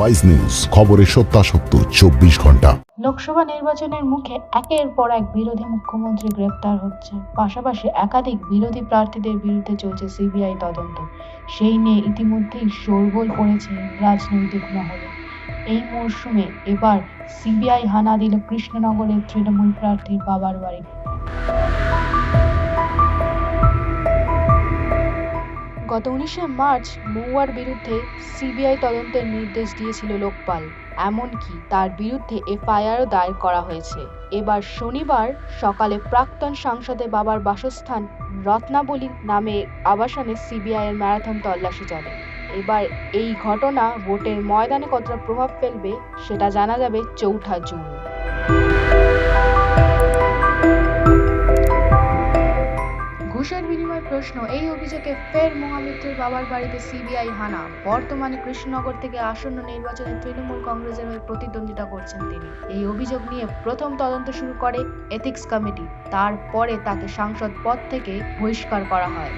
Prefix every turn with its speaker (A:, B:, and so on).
A: Wise news খবরের সত্যাসত্য, চব্বিশ ঘণ্টা।
B: লোকসভা নির্বাচনের মুখে একের পর এক বিরোধী মুখ্যমন্ত্রী গ্রেফতার হচ্ছে। পাশাপাশি একাধিক বিরোধী প্রার্থীদের বিরুদ্ধে চলছে সিবিআই তদন্ত। সেই নিয়ে ইতিমধ্যেই শোরগোল পড়েছে রাজনৈতিক মহলে। এই মরশুমে এবার সিবিআই হানা দিল কৃষ্ণনগরের তৃণমূল প্রার্থীর বাবার বাড়ি। গত উনিশে মার্চ মহুয়ার বিরুদ্ধে সিবিআই তদন্তের নির্দেশ দিয়েছিল লোকপাল। এমনকি তার বিরুদ্ধে এফআইআরও দায়ের করা হয়েছে। এবার শনিবার সকালে প্রাক্তন সাংসদে বাবার বাসস্থান রত্নাবলী নামে আবাসনে সিবিআই এর ম্যারাথন তল্লাশি চলে। এবার এই ঘটনা ভোটের ময়দানে কতটা প্রভাব ফেলবে, সেটা জানা যাবে চৌঠা জুন। ঘুষের বিনিময় প্রশ্ন, এই অভিযোগে ফের মহামিত্রের বাবার বাড়িতে সিবিআই হানা। বর্তমানে কৃষ্ণনগর থেকে আসন্ন নির্বাচনে তৃণমূল কংগ্রেসের হয়ে প্রতিদ্বন্দ্বিতা করছেন তিনি। এই অভিযোগ নিয়ে প্রথম তদন্ত শুরু করে এথিক্স কমিটি। তারপরে তাকে সাংসদ পদ থেকে বহিষ্কার করা হয়।